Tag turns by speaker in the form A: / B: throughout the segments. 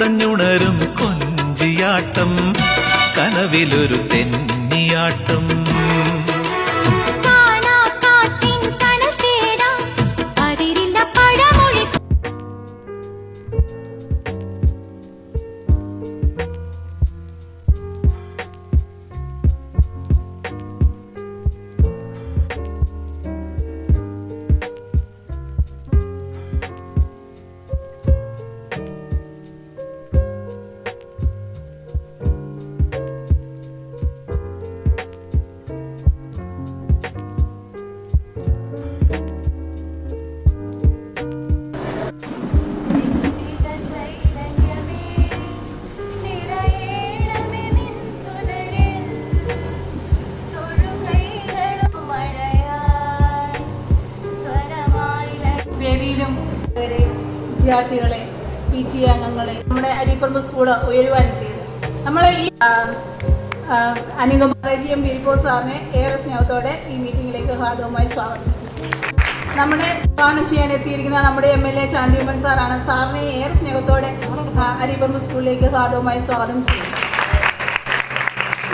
A: കുടഞ്ഞുണരും കൊഞ്ചിയാട്ടം കനവിലൊരു തെന്നിയാട്ടം.
B: വരെ വിദ്യാർത്ഥികളെ P T അംഗങ്ങളെ നമ്മുടെ അരിപ്പറമ്പ് സ്കൂൾ ഉയരുവാനെത്തിയത് നമ്മളെ ഈ അനുഗമം ബിരിപ്പോ സാറിനെ ഏറെ സ്നേഹത്തോടെ ഈ മീറ്റിംഗിലേക്ക് ഹാർദവുമായി സ്വാഗതം ചെയ്തു നമ്മുടെ ഉദ്ഘാടനം ചെയ്യാൻ എത്തിയിരിക്കുന്ന നമ്മുടെ എം എൽ എ ചാണ്ടിയമ്മൻ സാറാണ്. സാറിനെ ഏറെ സ്നേഹത്തോടെ അരിപ്പറമ്പ് സ്കൂളിലേക്ക് ഹാർദവുമായി സ്വാഗതം ചെയ്യുന്നു.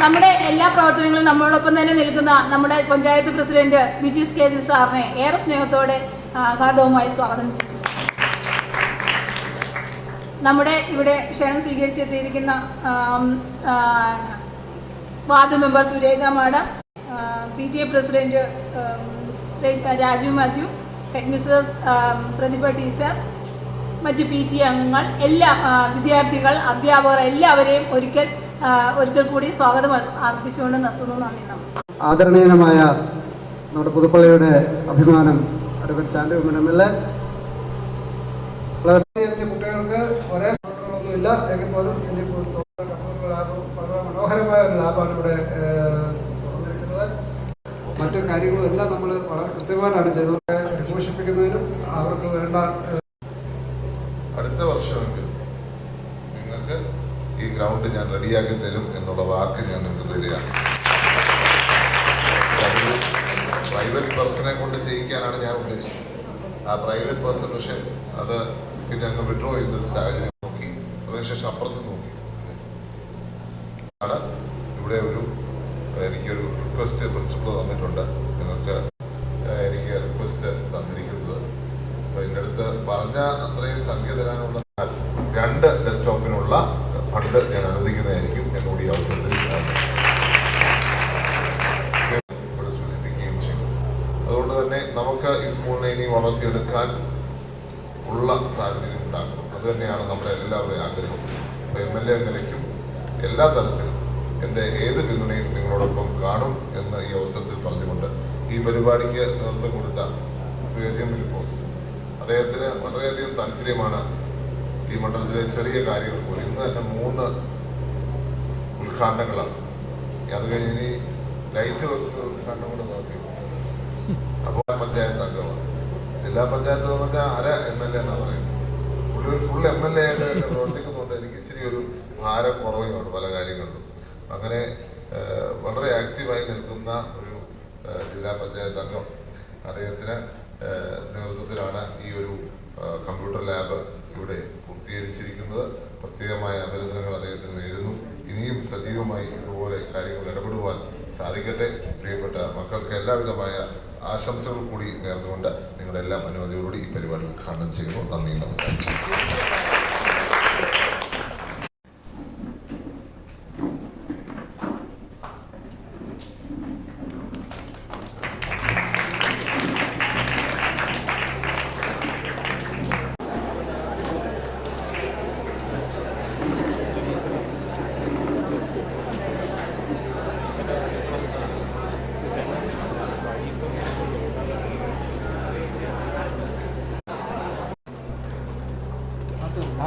B: നമ്മുടെ എല്ലാ പ്രവർത്തനങ്ങളും നമ്മളോടൊപ്പം തന്നെ നിൽക്കുന്ന നമ്മുടെ panchayat president Biju K C സാറിനെ ഏറെ സ്നേഹത്തോടെ ഹാർദവുമായി സ്വാഗതം ചെയ്തു നമ്മുടെ ഇവിടെ ക്ഷണം സ്വീകരിച്ചെത്തിയിരിക്കുന്ന ward member Surekha madam P T A president Raju Mathew head Mrs Prathibha teacher മറ്റ് പി ടി അംഗങ്ങൾ എല്ലാ വിദ്യാർത്ഥികൾ അധ്യാപകർ എല്ലാവരെയും ഒരിക്കൽ ഒരിക്കൽ കൂടി സ്വാഗതം അർപ്പിച്ചുകൊണ്ട് നിർത്തുന്നു. നന്ദി നമസ്കാരം.
C: ആദരണീയനമായ നമ്മുടെ പുതുപ്പള്ളിയുടെ അഭിമാനം അഡ്വക്കേറ്റ് ചാണ്ടി ഉമ്മൻ എങ്കിൽ പോലും ഇന്നിപ്പോൾ കണ്ണൂർ വളരെ മനോഹരമായ ഒരു ലാബാണ് മറ്റു കാര്യങ്ങളും എല്ലാം നമ്മൾ വളരെ കൃത്യമായിട്ടാണ് ചെയ്തത് വിമോഷിപ്പിക്കുന്നതിനും അവർക്ക് വേണ്ട
D: അടുത്ത വർഷമെങ്കിലും നിങ്ങൾക്ക് ഈ ഗ്രൗണ്ട് ഞാൻ റെഡിയാക്കി തരും എന്നുള്ള വാക്ക് ഞാൻ നിങ്ങൾക്ക് തരികയാണ്. പ്രൈവറ്റ് പേഴ്സണെ കൊണ്ട് ചെയ്യിക്കാനാണ് ഞാൻ ഉദ്ദേശിച്ചത്. ആ പ്രൈവറ്റ് പേഴ്സൺ പക്ഷേ അത് പിന്നെ അങ്ങ് വിഡ്രോ ചെയ്യുന്ന സാഹചര്യം അതിനുശേഷം അപ്പുറത്ത് നോക്കി. ഇവിടെ ഒരു എനിക്കൊരു റിക്വസ്റ്റ് പ്രിൻസിപ്പൾ തന്നിട്ടുണ്ട്. നിങ്ങൾക്ക് എനിക്ക് റിക്വസ്റ്റ് തന്നിരിക്കുന്നത്. അപ്പോൾ എന്റെ അടുത്ത് പറഞ്ഞ അത്രയും സംഖ്യ തരാനുള്ള രണ്ട് ഡെസ്ക്ടോപ്പിനുള്ള ഫണ്ട് ഞാൻ അനുവദിക്കുന്നതായിരിക്കും എന്നോട് ഈ അവസരത്തിൽ ഇവിടെ സൂചിപ്പിക്കുകയും ചെയ്യും അതുകൊണ്ട് തന്നെ നമുക്ക് ഈ സ്കൂളിനെ ഇനി വളർത്തിയെടുക്കാൻ ഉള്ള സാഹചര്യം ഉണ്ടാക്കണം അത് തന്നെയാണ് നമ്മുടെ എല്ലാവരുടെയും ആഗ്രഹം. അപ്പോൾ എം എൽ എ നിലയ്ക്കും എല്ലാ തരത്തിലും എന്റെ ഏത് പിന്തുണയും നിങ്ങളോടൊപ്പം കാണും എന്ന് ഈ അവസരത്തിൽ പറഞ്ഞുകൊണ്ട് ഈ പരിപാടിക്ക് നേതൃത്വം കൊടുത്ത വേദ്യം ഫിലിപ്പോസ് അദ്ദേഹത്തിന് വളരെയധികം താല്പര്യമാണ് ഈ മണ്ഡലത്തിലെ ചെറിയ കാര്യങ്ങൾ പോലും. ഇന്ന് തന്നെ മൂന്ന് ഉദ്ഘാടനങ്ങളാണ്. അത് കഴിഞ്ഞ് ഇനി ലൈറ്റ് വെക്കുന്ന ഉദ്ഘാടനം കൂടെ നോക്കി അപ്പോൾ പഞ്ചായത്ത് അംഗമാണ്. ജില്ലാ പഞ്ചായത്തിൽ വന്നിട്ട് അര എം എൽ എ എന്നാണ് പറയുന്നത്. ഒരു ഫുൾ എം എൽ എ ആയിട്ട് തന്നെ എനിക്ക് ഇച്ചിരി ഒരു ഭാരം കുറവുമാണ് പല കാര്യങ്ങളിലും. അങ്ങനെ വളരെ ആക്റ്റീവായി നിൽക്കുന്ന ഒരു ജില്ലാ പഞ്ചായത്ത് അംഗം അദ്ദേഹത്തിന് നേതൃത്വത്തിലാണ് ഈ ഒരു കമ്പ്യൂട്ടർ ലാബ് ഇവിടെ പൂർത്തീകരിച്ചിരിക്കുന്നത്. പ്രത്യേകമായ അഭിനന്ദനങ്ങൾ അദ്ദേഹത്തിന് നേരുന്നു. ഇനിയും സജീവമായി ഇതുപോലെ കാര്യങ്ങൾ ഇടപെടുവാൻ സാധിക്കട്ടെ. പ്രിയപ്പെട്ട മക്കൾക്ക് എല്ലാവിധമായ ആശംസകൾ കൂടി നേർന്നുകൊണ്ട് നിങ്ങളുടെ എല്ലാം അനുമതിയോടുകൂടി ഈ പരിപാടി ഉദ്ഘാടനം ചെയ്യുന്നു. നന്ദി നമസ്കാരം.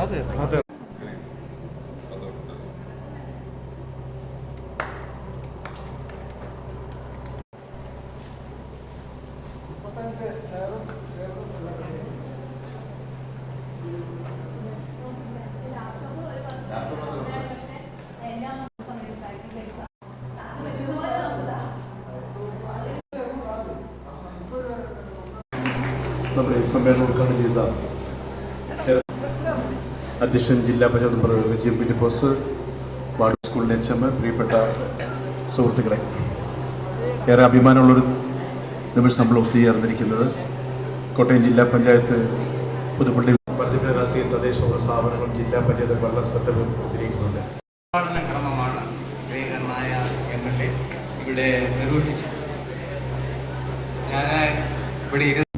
C: ചെയറും ഉള്ളത്.
E: നമ്മുടെ സമ്മേളനം ഉദ്ഘാടനം ചെയ്ത അധ്യക്ഷൻ ജില്ലാ പഞ്ചായത്ത് മെമ്പർ വിജയം ഫിലിപ്പോസ് വാർഡ് സ്കൂളിലെ എച്ച് എം പ്രിയപ്പെട്ട സുഹൃത്തുക്കളെ. ഏറെ അഭിമാനമുള്ളൊരു നിമിഷം നമ്മൾ ഒത്തുചേർന്നിരിക്കുന്നത്. കോട്ടയം ജില്ലാ പഞ്ചായത്ത് പുതുപ്പള്ളി വർദ്ധിപ്പിനകത്തി തദ്ദേശ സ്ഥാപനങ്ങളും ജില്ലാ പഞ്ചായത്ത് ഭരണ ഒത്തിരിക്കുന്നുണ്ട്
F: ക്രമമാണ് ഇവിടെ നിർവഹിച്ചത് ഞാൻ ഇവിടെ